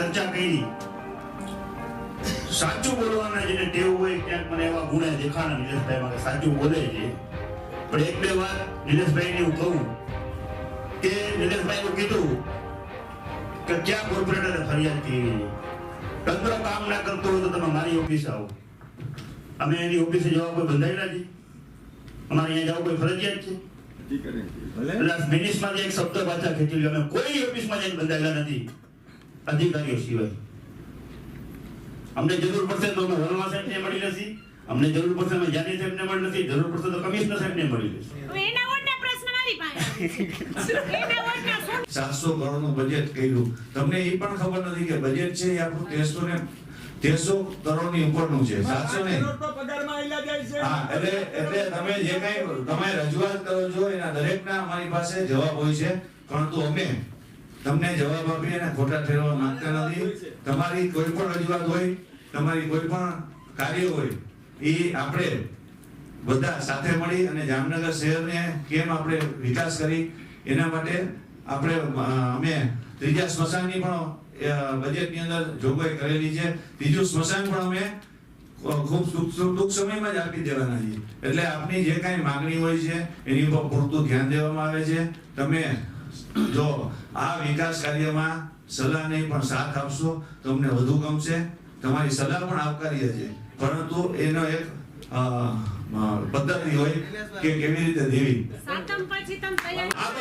ચર્ચા કરી. સાચું બોલવાના જેને ટેવ હોય ક્યાંક મને એવા ગુણે દેખાણા નિલેશભાઈમાં કે સાચું બોલે છે. પણ એક બે વાર નિલેશભાઈને હું કહું કે નિલેશભાઈ નું કીધું કે ક્યાં કોર્પોરેટરે ફરિયાદ કરી. તંત્ર કામ ના કરતું હોય તો તમે મારી ઓફિસ આવો. અમે એની ઓફિસે જવા કોઈ બંધાયેલા છે? અમારે અહીંયા જવું કોઈ ફરજિયાત છે? એટલે એક શબ્દ પાછા ખેંચી લ્યો. અમે કોઈ ઓફિસમાં જઈને બંધાયેલા નથી. અધિકારીઓ સિવાય. અમને જરૂર પડશે તો અમે વનવા સાહેબને મળી લેશી. અમને જરૂર પડશે અમે જાની સાહેબને મળી લેશી. જરૂર પડશે તો કમિશનર સાહેબને મળી લેશી. સાતસો કરોડ કરોડનું બજેટ કર્યું. તમને એ પણ ખબર નથી કે બજેટ છે એ આપણું તેરસો ને તેરસો કરોડની ઉપરનું છે. સાતસો ને હા એટલે એટલે તમે જે કઈ તમે રજૂઆત કરો છો એના દરેકના અમારી પાસે જવાબ હોય છે. પરંતુ અમે તમને જવાબ આપી અને ખોટા ઠેરવા માંગતા નથી. તમારી કોઈ પણ રજૂઆત હોય, તમારી કોઈ પણ કાર્ય હોય, એ આપણે બધા સાથે મળી અને જામનગર શહેરને કેમ આપણે વિકાસ કરી, એના માટે આપણે અમે ત્રીજા સ્મશાનની પણ બજેટની અંદર જોગવાઈ કરેલી છે. ત્રીજું સ્મશાન પણ અમે ખૂબ ટૂંક સમયમાં જ આપી દેવાના છીએ. એટલે આપની જે કાંઈ માંગણી હોય છે, એની ઉપર પૂરતું ધ્યાન દેવામાં આવે છે. તમે જો આ વિકાસ કાર્યમાં સલાહ નહીં પણ સાથ આપશો તમને વધુ ગમશે. તમારી સલાહ પણ આવકાર્ય છે પરંતુ એનો એક પદ્ધતિ હોય કે કેવી રીતે દેવી. આ તો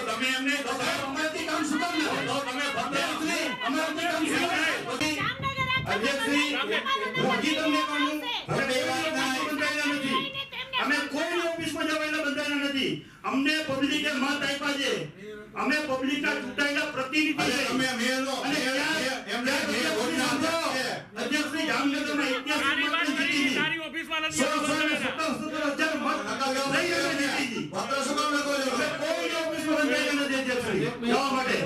તમે એમને અમે કોઈ ઓફિસમાં જવાયેલા બંધાયેલા નથી. અમને પબ્લિકે મત આપ્યા છે. અમે પબ્લિકના ચૂંટાયેલા પ્રતિનિધિ છે. અને મેયર, મેયર, એમને મેયર વોટના જીતી સો ને અમે જીતી. પત્ર કામ લખો કોઈ ઓફિસમાં નથી અધ્યક્ષશ્રી. જવા માટે.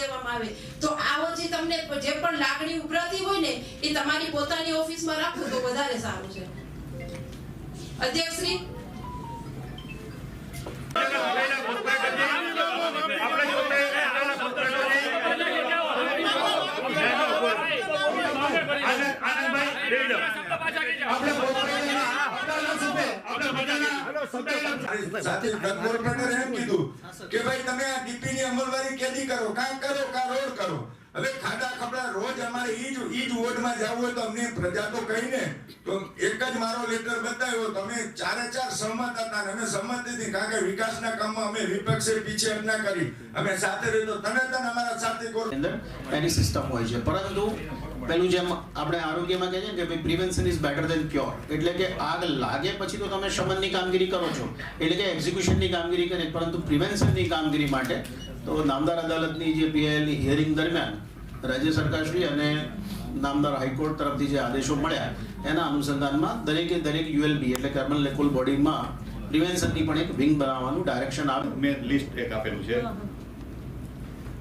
દેવામાં આવે. તો આવો જે તમને જે પણ લાગણી ઉભરાતી હોય ને એ તમારી પોતાની ઓફિસમાં રાખો તો વધારે સારું છે. અધ્યક્ષશ્રી? આનંદ- આનંદભાઈ, લઈ લો. આપણે પોતાના- આપણા સુપે, આપણે બધાના સુપેલા સાથે એમ કીધું કે ભાઈ તમે આ ડીપી ની અમલવારી કેદી કરો કાં કરો કા રોડ કરો હવે ખાડા ખબડા રોજ અમારે ઈ જ ઈ જ વોર્ડમાં જવું હોય તો અમને પ્રજા તો કહીને તો એક જ મારો લેટર બતાવ્યો, તમે ચારે ચાર સહમત હતા ને અમે સહમત નથી, કારણ કે વિકાસના કામમાં અમે વિપક્ષે પીછેહટ ના કરી. અમે સાથે રહી તો તને તને અમારા સાથે એની સિસ્ટમ હોય છે. પરંતુ પેલું જેમ આપણે આરોગ્યમાં કહે છે કે ભાઈ prevention is better than cure એટલે કે આગ લાગે પછી તો તમે શમનની કામગીરી કરો છો. એટલે કે એક્ઝિક્યુશનની કામગીરી કરી, પરંતુ પ્રિવેન્શનની કામગીરી માટે તો નામદાર અદાલતની જે પીઆઈએલની હિયરિંગ દરમિયાન રાજ્ય સરકારશ્રી અને નામદાર હાઈકોર્ટ તરફથી જે આદેશો મળ્યા એના અનુસંધાનમાં દરેકે દરેક યુએલબી એટલે કર્મલ લેકોલ બોડીમાં પ્રિવેન્શનની પણ એક વિંગ બનાવવાનું ડાયરેક્શન આવે. મેં લિસ્ટ એક આપેલું છે.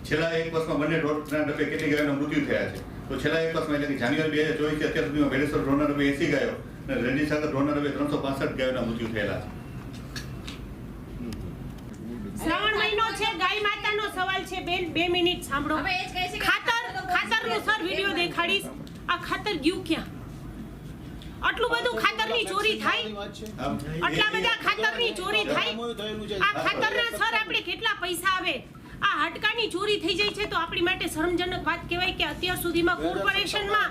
છેલ્લા એક વર્ષમાં બંને ઢોરના ડબ્બે કેટલી ગાયોના મૃત્યુ થયા છે? તો છેલ્લા એક વર્ષમાં એટલે કે જાન્યુઆરી બે હજાર ચોવીસથી અત્યાર સુધીમાં બેલેશ્વર ઢોરના ડબ્બે એસી ગયો અને રેડી સાગર ઢોરના ડબ્બે ત્રણસો પાસઠ ગાયોના મૃત્યુ થયેલા છે શ્રાવણ મહિનો છે ગાય માતાનો સવાલ છે બેન બે મિનિટ સાંભળો. હવે એ જ કહે છે કે ખાતર ખાતરનો સર વિડિયો દેખાડીશ. આ ખાતર ગયું ક્યાં? આટલું બધું ખાતરની ચોરી થાય? આટલા બધા ખાતરની ચોરી થાય? આ ખાતરના સર આપણે કેટલા પૈસા આવે? આ હાડકાની ચોરી થઈ જાય છે તો આપણી માટે શરમજનક વાત કહેવાય કે અત્યાર સુધીમાં કોર્પોરેશનમાં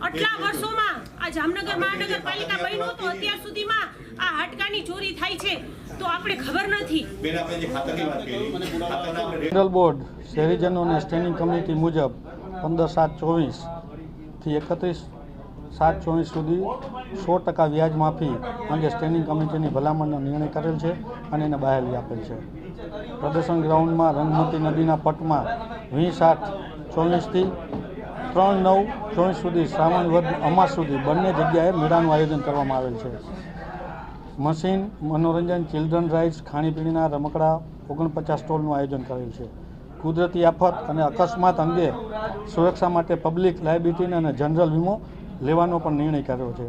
આટલા વર્ષોમાં આ જામનગર મહાનગરપાલિકા બન્યું તો અત્યાર સુધીમાં આ હાડકાની ચોરી થાય છે તો આપણે ખબર નથી. બેન આપણે જે ખાતરની વાત કરી. ખાતરના આપણે બોર્ડ શહેરીજનોને સ્ટેન્ડિંગ કમિટી મુજબ પંદર સાત ચોવીસથી એકત્રીસ સાત ચોવીસ સુધી સો ટકા વ્યાજ માફી અંગે સ્ટેન્ડિંગ કમિટીની ભલામણનો નિર્ણય કરેલ છે અને એને બહાલી આપેલ છે. પ્રદર્શન ગ્રાઉન્ડમાં રંગમતી નદીના પટમાં વીસ આઠ ચોવીસથી ત્રણ નવ ચોવીસ સુધી શ્રાવણ વધ અમાસ સુધી બંને જગ્યાએ મેળાનું આયોજન કરવામાં આવેલ છે. મશીન, મનોરંજન ચિલ્ડ્રન રાઇડ્સ ખાણીપીણીના રમકડા, ઓગણપચાસ સ્ટોલનું આયોજન કરેલ છે. કુદરતી આફત અને અકસ્માત અંગે સુરક્ષા માટે પબ્લિક લાયબિલિટી અને જનરલ વીમો લેવાનો પણ નિર્ણય કર્યો છે.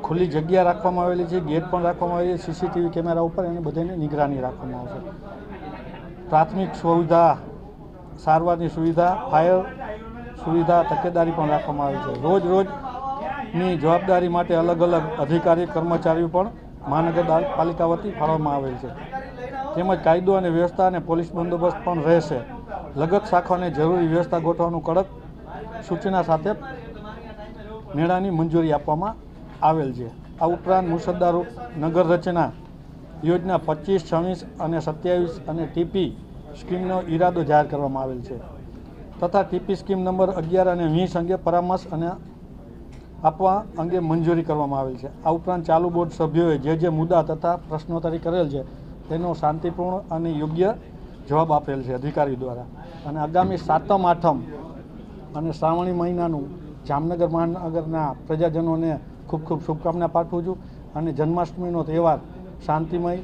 ખુલ્લી જગ્યા રાખવામાં આવેલી છે, ગેટ પણ રાખવામાં આવેલી છે સીસીટીવી કેમેરા ઉપર એને બધાની નિગરાની રાખવામાં આવશે. પ્રાથમિક સુવિધા, સારવારની સુવિધા, ફાયર સુવિધા, તકેદારી પણ રાખવામાં આવી છે. રોજ રોજની જવાબદારી માટે અલગ અલગ અધિકારી, કર્મચારીઓ પણ મહાનગરપાલિકા વતી ફાળવવામાં આવેલ છે. તેમજ કાયદો અને વ્યવસ્થા અને પોલીસ બંદોબસ્ત પણ રહેશે. લગત શાખાને જરૂરી વ્યવસ્થા ગોઠવવાનું કડક સૂચના સાથે મેળાની મંજૂરી આપવામાં આવેલ છે. આ ઉપરાંત મુસદ્દાર નગર રચના યોજના પચીસ, છવ્વીસ અને સત્યાવીસ અને ટીપી સ્કીમનો ઈરાદો જાહેર કરવામાં આવેલ છે. તથા ટીપી સ્કીમ નંબર અગિયાર અને વીસ અંગે પરામર્શ અને આપવા અંગે મંજૂરી કરવામાં આવેલ છે. આ ઉપરાંત ચાલુ બોર્ડ સભ્યોએ જે જે મુદ્દા તથા પ્રશ્નોત્તરી કરેલ છે, તેનો શાંતિપૂર્ણ અને યોગ્ય જવાબ આપેલ છે અધિકારી દ્વારા. અને આગામી સાતમ, આઠમ અને શ્રાવણી મહિનાનું જામનગર, મહાનગરના પ્રજાજનોને ખૂબ ખૂબ શુભકામના પાઠવું છું અને જન્માષ્ટમીનો તહેવાર શાંતિમય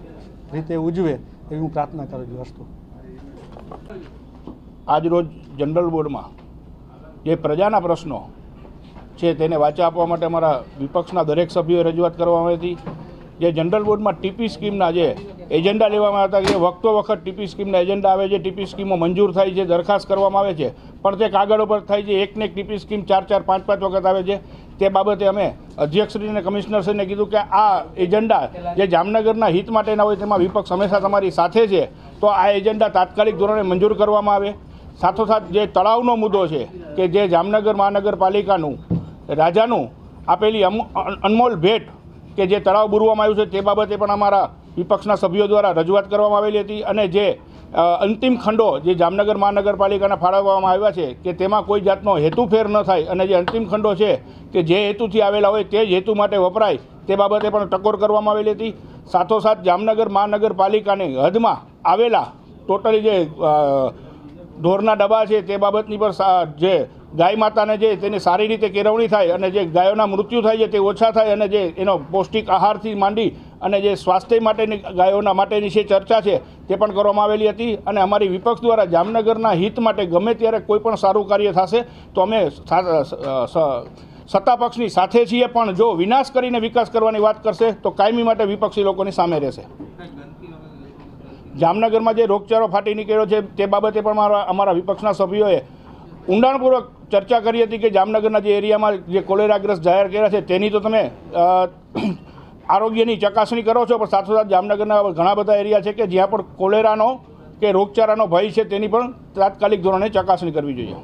રીતે ઉજવે એવી હું પ્રાર્થના કરું છું હસ્તુ આજરોજ જનરલ બોર્ડમાં જે પ્રજાના પ્રશ્નો છે તેને વાચા આપવા માટે અમારા વિપક્ષના દરેક સભ્યોએ રજૂઆત કરવામાં આવી હતી. જે જનરલ બોર્ડમાં ટીપી સ્કીમના જે એજન્ડા લેવામાં આવતા કે વખતો વખત ટીપી સ્કીમના એજન્ડા આવે છે, ટીપી સ્કીમો મંજૂર થાય છે, દરખાસ્ત કરવામાં આવે છે. પણ તે કાગળ ઉપર થાય છે, એકને એક ટીપી સ્કીમ ચાર ચાર પાંચ પાંચ વખત આવે છે. તે બાબતે અમે અધ્યક્ષશ્રી અને કમિશનરશ્રીને કીધું કે આ એજન્ડા જે જામનગરના હિત માટેના હોય તેમાં વિપક્ષ હંમેશા તમારી સાથે છે, તો આ એજન્ડા તાત્કાલિક ધોરણે મંજૂર કરવામાં આવે. સાથોસાથ જે તળાવનો મુદ્દો છે કે જે જામનગર મહાનગરપાલિકાનું રાજાનું આપેલી અનમોલ ભેટ કે જે તળાવ બુરવામાં આવ્યું છે, તે બાબતે પણ અમારા વિપક્ષના સભ્યો દ્વારા રજૂઆત કરવામાં આવેલી હતી અને જે અંતિમ ખંડો જે જામનગર મહાનગરપાલિકાના ફાળવવામાં આવ્યા છે કે તેમાં કોઈ જાતનો હેતુફેર ન થાય અને જે અંતિમ ખંડો છે કે જે હેતુથી આવેલા હોય તે જ હેતુ માટે વપરાય તે બાબતે પણ ટકોર કરવામાં આવેલી હતી. સાથોસાથ જામનગર મહાનગરપાલિકાની હદમાં આવેલા ટોટલી જે ઢોરના ડબ્બા છે તે બાબતની પર જે ગાય માતાને જે તેની સારી રીતે કેળવણી થાય અને જે ગાયોના મૃત્યુ થાય છે તે ઓછા થાય અને જે એનો પૌષ્ટિક આહારથી માંડી અને જે સ્વાસ્થ્ય માટેની ગાયોના માટેની જે ચર્ચા છે તે પણ કરવામાં આવેલી હતી અને અમારી વિપક્ષ દ્વારા જામનગરના હિત માટે ગમે ત્યારે કોઈ પણ સારું કાર્ય થશે તો અમે સા- સ- સ- સત્તા પક્ષની સાથે છીએ પણ જો વિનાશ કરીને વિકાસ કરવાની વાત કરશે તો કાયમી માટે વિપક્ષી લોકોની સામે રહેશે. જામનગરમાં જે રોગચાળો ફાટી નીકળ્યો છે તે બાબતે પણ મારા, અમારા વિપક્ષના સભ્યોએ ઊંડાણપૂર્વક ચર્ચા કરી હતી કે જામનગરના જે એરિયામાં જે કોલેરાગ્રસ્ત જાહેર કર્યા છે, તેની તો તમે આરોગ્યની ચકાસણી કરો છો, પણ સાથોસાથ જામનગરના ઘણા બધા એરિયા છે કે જ્યાં પણ કોલેરાનો કે રોગચાળાનો ભય છે, તેની પણ તાત્કાલિક ધોરણે ચકાસણી કરવી જોઈએ.